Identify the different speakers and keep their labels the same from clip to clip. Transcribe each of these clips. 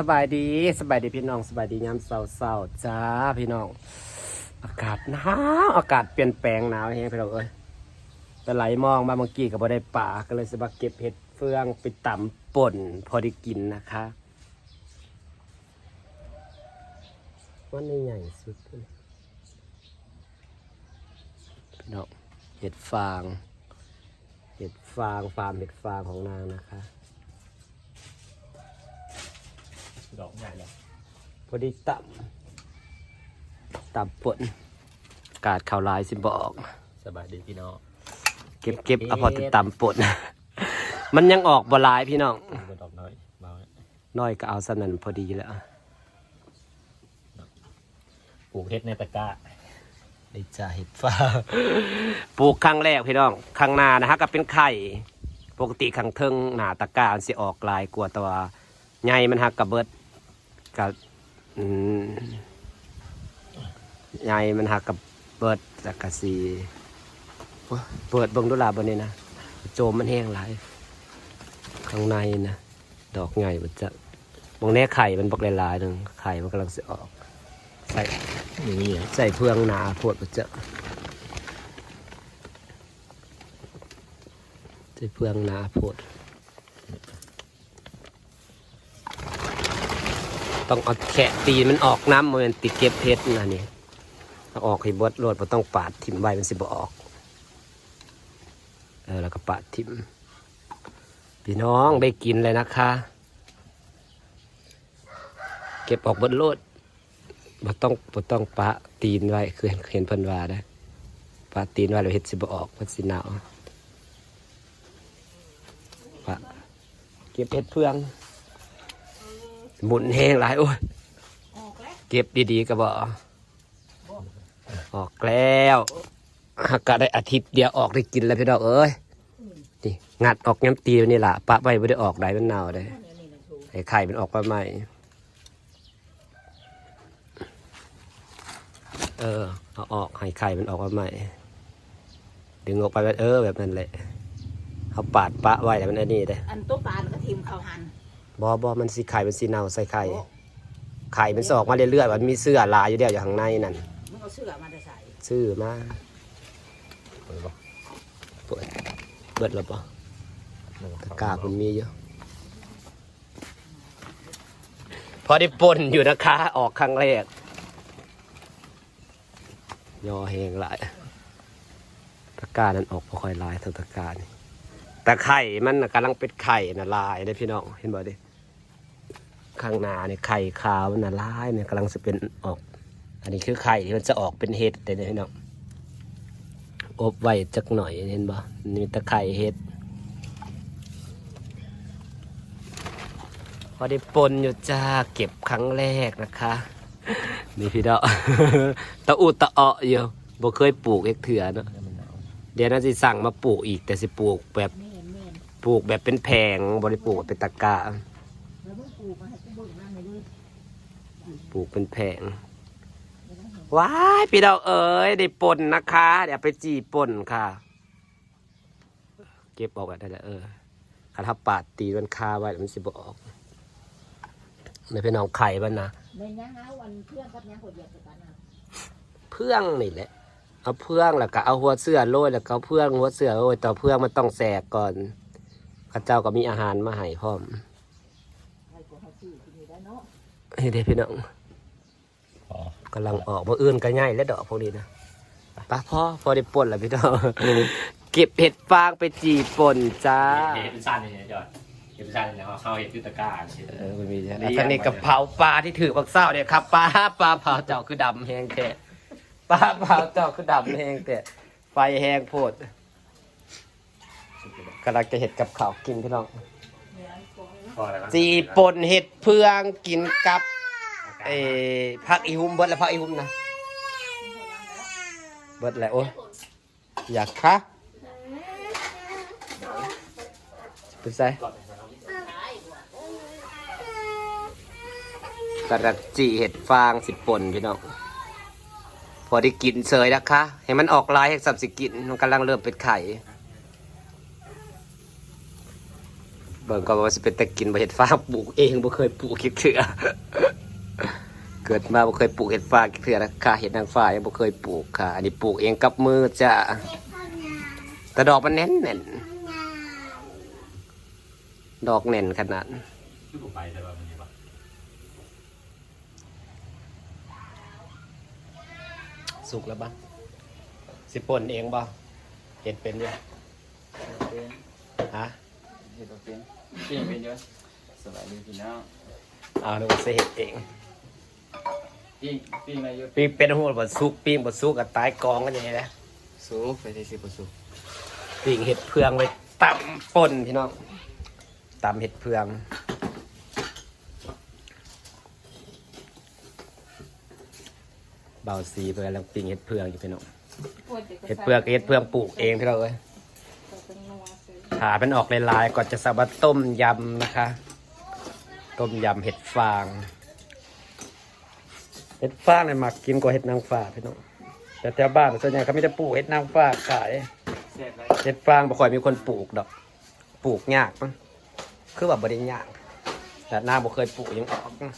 Speaker 1: สบายดีสบายดีพี่น้องสบายดียามเศร้าๆจ้าพี่น้อง อากาศหนาวอากาศเปลี่ยนแปลงหนาวแฮงพี่น้องเอ้ยแต่ไหลมองมาเมื่อกี้ก็บ่ได้ป่าก็เลยสิมาเก็บเห็ดเฟืองไปตำป่นพอได้กินนะคะวันนี้ใหญ่สุดเลยพี่น้องเห็ดฟาง เห็ดฟางฟาร์มเห็ดฟางของนางนะคะ
Speaker 2: ดอกใหญ่เลย
Speaker 1: พอดีต่ำต่ำปนกาดข่าวลายสิบอก
Speaker 2: สบายดีพี่น้อง
Speaker 1: เก็บเก็บเอาพอติดต่ำปนมันยังออกบหลายพี่น้อง
Speaker 2: มีดอกน้อยเบา
Speaker 1: น้อยก็เอาสนั่นพอดีแล้ว
Speaker 2: ปลูกเฮ็ดในตะกร้า
Speaker 1: ได้จ่าเห็ดฟ้าปลูกครั้งแรกพี่น้องครั้งหน้านะฮะก็เป็นไข่ ปกติครั้งเทิงหนาตะกร้ามันสิออกลายกลัวาแตัวาใหญ่มันฮักกับเบิด กับอืมใหญ่มันฮักกับเบิดจากกะสีเปิดเบิ่งดูลาบนนี้นะโจมมันแห้งหลายข้างในนะดอกใหญ่มันจะมองแน่ไข่มันบอกหลายๆหนึ่งไข่มันกำลังสิออก ใส่
Speaker 2: นี่เหรอ
Speaker 1: ใส่เพืองหนาโพดมันจะใส่เพืองหนาโพด ต้องเอาแขะตีมันออกน้ำมันติดเก็บเพชรนะนี่เอาออกให้บดโลดมันต้องปาดทิ่มใบมันสิบออก เออแล้วก็ปาดทิ่มพี่น้องได้กินเลยนะคะ เก็บออกบดโลดบ่ต้องบ่ต้องปะตีนไว้คือเห็นเพิ่นว่าได้ปะตีนไว้แล้วเฮ็ดสิบ่ออกมันสิหนาวปะเก็บเห็ดเพื่อง หมุนแห้งหลายโอ้ยเก็บดีๆก็บ่ออกแล้วหากก็ได้อาทิตย์เดียวออกได้กินแล้วพี่ดอกเอ้ยนี่งัดออกย้ำตีนี่ล่ะปะไว้ไม่ได้ออกได้มันเน่าได้ไอ้ไข่มันออกมาใหม่เออเอาออกให้ไข่มันออกมาใหม่ ดึงออกไปแบบเออแบบนั้นแหละเขาปาดปะไว้แต่มันอันนี้เลย
Speaker 3: อันตุ๊กปลาก็ทิมเขาหัน
Speaker 1: บอบอมันสีไข่มันสีเน่าใส่ไข่ ไข่มันสออกมาเรื่อยๆมันมีเสื้อลายอยู่เดียวอยู่ข้างในนั่น
Speaker 3: มึงเอาเสื้อมาได้ใส่
Speaker 1: ซื้อมา
Speaker 2: เปิดบอก
Speaker 1: เปิดเปิดแล้วปะตะกร้าคุณมีเยอะพอได้ปนอยู่นะคะ ออกครั้งแรกยอแหงหลายตะกร้านั้นออกพอค่อยลายเท่าตะกร้านี่แต่ไข่มันน่ะกำลังเป็นไข่นะลายเลยพี่น้องเห็นบ่ดิ ข้างหน้าเนี่ยไข่ขาวมันน่ะลายเนี่ยกำลังจะเป็นออก อันนี้คือไข่ที่มันจะออกเป็นเห็ดแต่เนี่ยพี่น้องอบไว้จักหน่อยเห็นบ่นี่ตะไคร่เห็ดพอได้ปนอยู่จ้าเก็บครั้งแรกนะคะ นี่พี่ดอกตะอุตะเอะอยู่บ่เคยปลูกเอกเถื่อเนาะเดี๋ยวน่าจะสั่งมาปลูกอีกแต่สิปลูกแบบปลูกแบบเป็นแพงบริปลูกเป็นตะกร้า
Speaker 3: แล้วมึง ปลูกเป็
Speaker 1: นแพงว้ายพี่ดอกเอ๋ยได้ปนนะคะ เดี๋ยวไปจีปนค่ะ เก็บออกแบบได้แล้วเออคันถ้าปาดตีมันคาไว้แล้วมันสิบออกในพี่น้องไข่บ้านนะ
Speaker 3: ในยังเอาอันเพื่อนกับยังกดเหยียบกันนะ
Speaker 1: เพื่องนี่แหละเอาเพื่องแล้วก็เอาหัวเสื้อโรยแล้วก็เอาเพื่องหัวเสื้อโรยต่อเพื่องมันต้องแสกก่อนข้าเจ้าก็มีอาหารมาให้พร้อม
Speaker 3: ให้กูให้ซื้อที่นี่ได้เนาะ
Speaker 1: นี่เด้พี่น้อง
Speaker 2: กำ
Speaker 1: ลังออกมาอื่นก็ง่ายและดอกพวกนี้นะปะพ่อพอได้ป่นแล้วพี่น้องเก็บเห็ดฟางไปจีป่นจ้า
Speaker 2: เฮ็ดเป็นสั้นเลยเนี่ยยอดเฮ็ดเป็นสั้นเลยเขาเข้าเฮ็ดที่ตะกร้าเอ
Speaker 1: อมันมีใช่ไหมท่านนี้กะเพราปลาที่ถือบักเศร้าเนี่ยครับปลาปลาเผาเจ้าคือดำแห้งแท้ปลาเผาเจ้าคือดำแห้งแท้ไฟแห้งโพดกำลังจะเห็ดกับข้าวกินพี่น้อง
Speaker 2: พอแล้วมั้ย
Speaker 1: จีป่นเห็ดเพืองกินกับเออผักอีหุ่มเบิดแล้วผักอีหุ่มนะเบิดแล้วโอ้ยอยากคะเป็นไงกระดักจีเห็ดฟางสิป่นพี่น้องพอได้กินเสยนะคะให้มันออกลายให้สับสิกินมันกำลังเริ่มเป็นไข่ เบิ่งก็ว่าสิเป็นแต่กินบ่เห็ดฟางปลูกเองบ่เคยปลูกคิดเถื่อเกิดมาบ่เคยปลูกเห็ดฟางคิดเถื่อนะค่ะเห็ดนางฟ้ายังบ่เคยปลูกค่ะ อันนี้ปลูกเองกับมือจ้ะแต่ดอกมันแน่นแน่นดอกแน่นขนาดสุกแล้วบ้างสิป่นเองบ่เห็ดเป็นยัง
Speaker 4: เป็น
Speaker 1: ฮะ
Speaker 4: เห็ดเป็น เป็นยังเป็นเยอะสบายดีพี่น้อง
Speaker 1: เอานึกว่าสิเห็ดเอง
Speaker 4: ปิ้งปิ้งอะไรเยอะ
Speaker 1: ปิ้งเป็นหัวบ่สุกปิ้งบ่สุกก็ตายกองกันอย่างนี้นะ
Speaker 4: สูงไปที่สิบสูง
Speaker 1: ปิ้งเห็ดเพืองไว้ตำป่นพี่น้องตำเห็ดเพืองเบาสีเพื่อนแล้วปิ้งเห็ดเพืองอยู่พี่น้องเห็ดเพืองก็เห็ดเพืองปลูกเองพี่น้องเอ้ย ขาเป็นออกลายๆก่อนจะสับว่าต้มยำนะคะ ต้มยำเห็ดฟาง เห็ดฟางเนี่ยมักกินกว่าเห็ดนางฟ้าพี่น้องแต่แถวบ้านส่วนใหญ่เขาไม่ได้ปลูกเห็ดนางฟ้าขาย
Speaker 4: แซ่บไร
Speaker 1: เห็ดฟางบ่ค่อยมีคนปลูกดอก ปลูกยากมั้งคือว่าบ่ได้ยากแต่หน้าบ่เคยปลูกยังออกนะ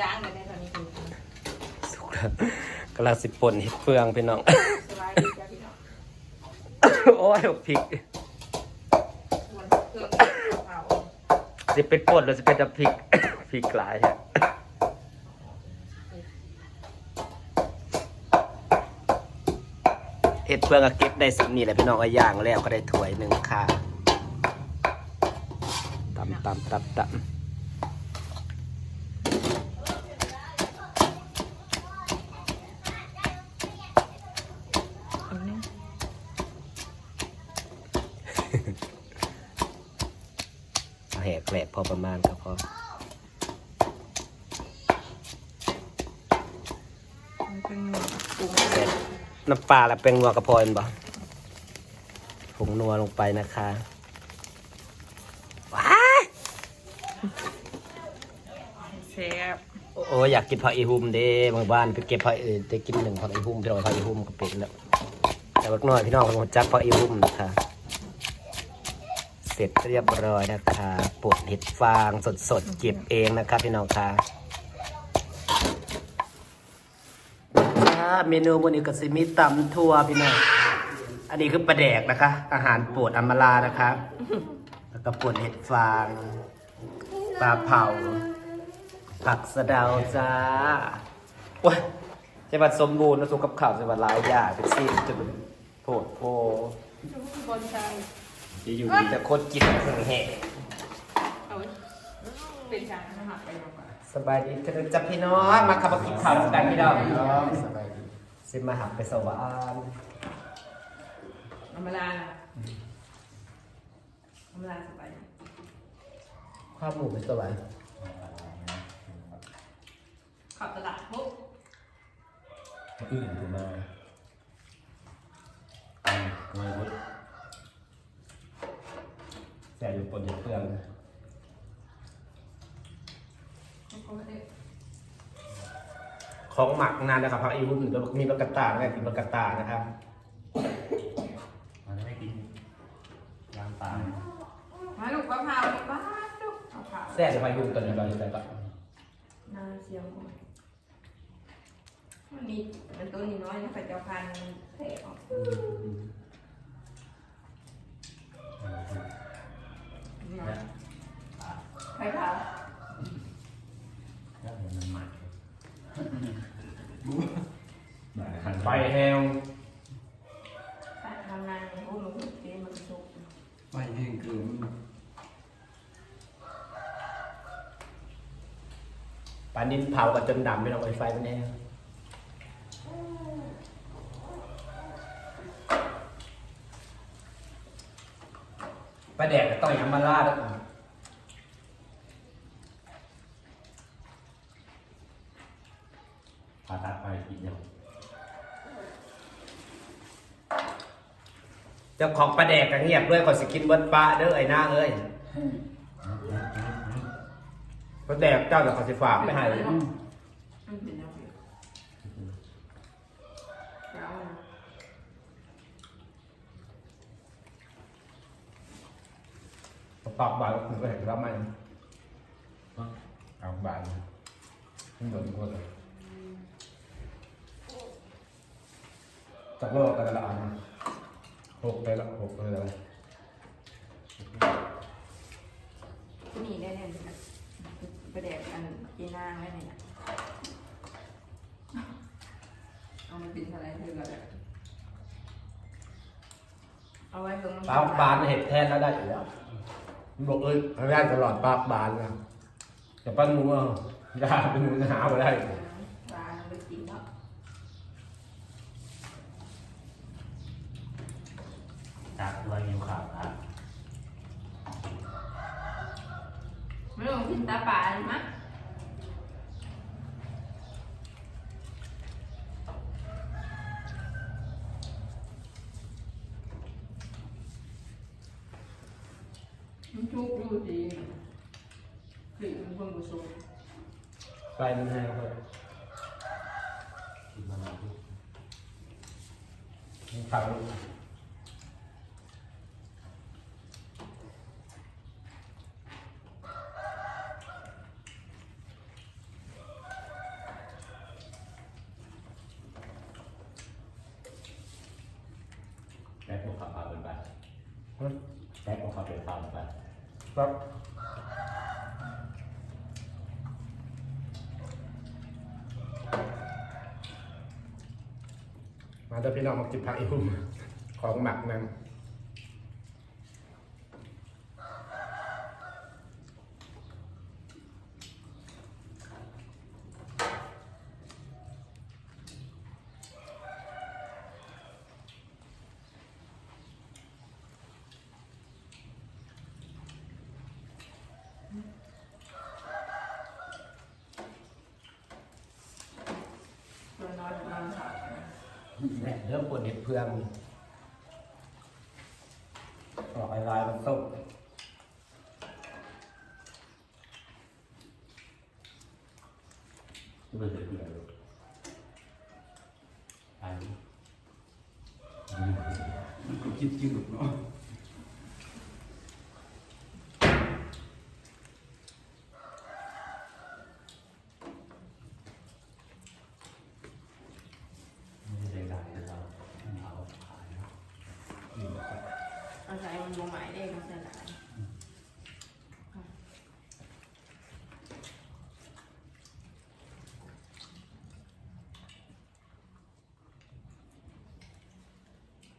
Speaker 5: ย่างเลยในตอนนี้คือ
Speaker 1: สุกแล้วกำลังสิป่นเห็ดเฟืองพี่น้อง
Speaker 5: สบายดีจ้ะพี่น้อง
Speaker 1: โอ้ยพริก
Speaker 5: ส่วนเครื่องเผา
Speaker 1: สิเป็นป่นหรือสิเป็นต่พริก พริกหลายฮะเห็ดเฟืองก็เก็บได้สินี่แหละพี่น้องก็ย่างแล้วก็ได้ถ้วยหนึ่งค่ะตำตำตำตำ
Speaker 5: อันนี้
Speaker 1: เอาแหกแกลบพอประมาณก็พอ
Speaker 5: มัน เป็นปรุง
Speaker 1: เสร็จน้ำปลาและเป็นงัวกระพอนบ่ผงนัวลงไปนะคะว้าย
Speaker 5: แซ่บ
Speaker 1: โอ้ยอยากกินผักอีหุ่มเด้บางบ้านไปเก็บผักอื่นจะกินหนึ่งผักอีหุ่มพี่น้องผักอีหุ่มก็เป็นแล้วแต่ว่าน้อยพี่น้องคนจักผักอีหุ่มนะคะ เสร็จเรียบร้อยนะคะปวดเห็ดฟางสดๆเก็บเองนะคะพี่น้องค่ะอ่า เมนูบนนี้ก็สิมีตำทั่วพี่น้อง อันนี้คือปลาแดกนะคะ อาหารโปรดอมรานะคะ แล้วก็ปวดเห็ดฟาง ปลาเผา ผักสะเดาจ้าว้ยใช่บัดสมบูรณ์นะสุกกับข่าวใช่บัดหลายอย่างเป็นซีนจะเป็นโผดโพ
Speaker 5: บนชาย
Speaker 1: จะอยู่ดีจะโคตรกินเครื่งแห่
Speaker 5: เอาไว้เป็นชายหักไปลงมา
Speaker 1: สบายดีเธอจับพี่น้องมาขับมากินข้าวด้วยกันพี่น้อง
Speaker 4: สบายดี
Speaker 1: สิมาหักไปสวรรค์
Speaker 5: อำมาลานะอำมาลาสบายดี
Speaker 1: ข้าวหมูไปสวรรค์
Speaker 5: ขับตลาดปุ๊บ
Speaker 2: อื่นถูกมาอืมไม่รู้
Speaker 1: แซ่อยู่ปนอยู่เค รื่อง
Speaker 5: เขาไม่ได้
Speaker 1: ของหมักนานนะครับผักอีหุ่มแล้วมีบักกะตานะครับกินบักกะตานะครับ
Speaker 2: มันไม่กินยางตา
Speaker 5: มาลูกมะพร้าวลูกบ้าลูกมะพร้าว
Speaker 1: แซ่จะไปหุ่มตัวนี้เราจะไปปะ
Speaker 5: นาเชียวมันนี่มันตัวนี้น้อยนะใส่เจ้าพันแผลออกใครทำ
Speaker 2: แล้วมันหมัก หัน
Speaker 1: ไป
Speaker 2: ไป
Speaker 1: แฮว
Speaker 5: ทำงานพวกหนูเตรียมมันสุก
Speaker 4: ไปแห้งเกิน
Speaker 1: ปลานินเผากันจนดำไม่ต้องไฟไฟมันแน่ปลาแดกก็ต้องอย่างมาลาด
Speaker 2: ผ่าตัดไปกินยัง
Speaker 1: จ้าของปลาแดกก็เงียบด้วยขอสิกินเบนปลาเด้อไอ้หน้าเอ้ยปลาแดกเจ้าเดี๋ยวขอสิฝากไปให้
Speaker 5: มันเป็นยังไงแล้ว
Speaker 1: ปากบานคุณก็เห็นแล้วไหมปากบานมันโดนคนเลยจับโลกกันละอัน หกไปละหกไปเลย
Speaker 5: นี่ได้เนี่ยประเดี๋ยวอันกีนางไว้เนี่ยเอามาเป็นอะไรเธอก็ได้เอาไว้ตรง
Speaker 1: ปากบานเห็ดแทนแล้วได้อยู่แล้วมันบอกเอ้ยไม่ได้ตลอดปากบานนะแต่ปั้นมือยาเป็นมือหาไปได้
Speaker 5: ปลาไปกินเนาะ
Speaker 2: จากตัวยิ้มขาวครับ
Speaker 5: ไม่ต้องกินตาปลาใช่ไหมมันชุกดูดีคือมันคนบุษบ
Speaker 1: ไฟมันแห้งเลย
Speaker 2: กินมันทุก
Speaker 1: มันขัง
Speaker 2: แม่พวกขับพาเป็นไปแม่พวกขับเป็นพาไป
Speaker 1: ครับมาเดี๋ยวพี่น้องมากินผักอีหุ่มของหมักนั่ง
Speaker 5: ตัวนอนนอนค่ะ
Speaker 1: เริ่มปวดเห็ดเพื่องออกลายมันส้ม
Speaker 2: ที่มเห็นเพื่อนอัน
Speaker 4: คิดจืดเนาะ
Speaker 2: ไม่ใช่ได้เราเอาขายนะ
Speaker 5: เอาใส่มัน บวหมายเลขมาใส่หลาย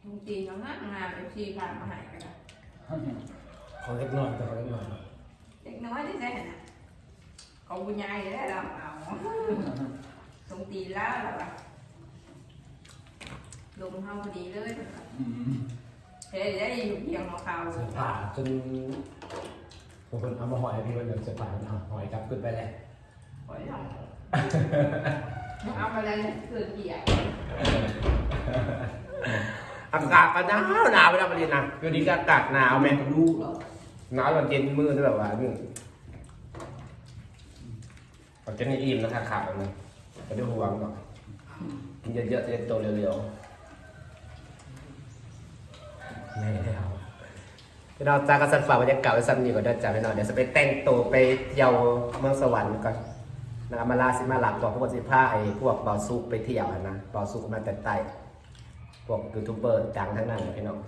Speaker 5: บางทีน้องงานงานเอฟซีพานมาใหายกัน
Speaker 1: ขอเล็กน้อยแต่ขอเล็กน้อย
Speaker 5: เด็กน้อยที่ได้นะเขาบุญยายได้เราเอาสงตีแล้วหรอวะลงเฮาพอดีเลย เฮ้ยได้อยู่เพียงของเขา
Speaker 1: เสื้อผ้าจนบางคนเอามาหอยพี่วันเดียวเสื้อผ้ามันเอาหอยกลับขึ้นไปเลย
Speaker 5: ปล่อยเอาเอาไปเลยเกิดเกียร์
Speaker 1: อากาศก็หนาวหนาวไปแล้วประเด็นนะอยู่ดีก็อากาศหนาวแม่
Speaker 4: ลูกหรอ
Speaker 1: หนาวตอนเย็นมือแบบว่านี่ตอนเย็นนี่อิ่มนะคะขาดเลยไม่ได้ห่วงหรอกกินเยอะๆจะได้โตเร็วๆ ไม่ได้เอาพี่น้องจ้าก็สั่นฝ่าบรรยากาศไว้ซ้ำนี่ก่อนเด้อจ้าพี่น้องเดี๋ยวจะไปแต่งตัวไปเที่ยวเมืองสวรรค์ก่อนนะมาลาสิมาหลักก่อพวกสิผ้าไอ้พวกเบาซุกไปเที่ยวอะนะเบาซุกมาแต่ใต้พวกยูทูบเบอร์ดังทั้งนั้นเลยพี่น้อง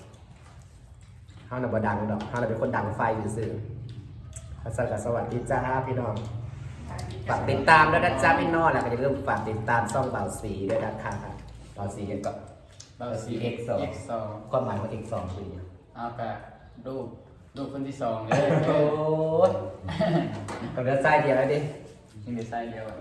Speaker 1: เฮาน่ะบ่ดังดอกเฮาน่ะเป็นคนดังไฟซื่อๆฮัสซันก็สวัสดีจ้าพี่น้อง ฝากติดตามด้วยนะจ้าพี่น้องแล้วก็อย่าลืมฝากติดตามช่องเบาสีด้วยนะคะเบาสียังก็
Speaker 4: เราซี
Speaker 1: X สอง
Speaker 4: X สอง
Speaker 1: ความหมายว่าอีกสองคือหยัง
Speaker 4: เอาแปะรูปรูปคนที่สองเลย
Speaker 1: โอ้ยก็เหลือไส้เดียวแล้วดิ
Speaker 4: ยังมีไส้เดียวอะ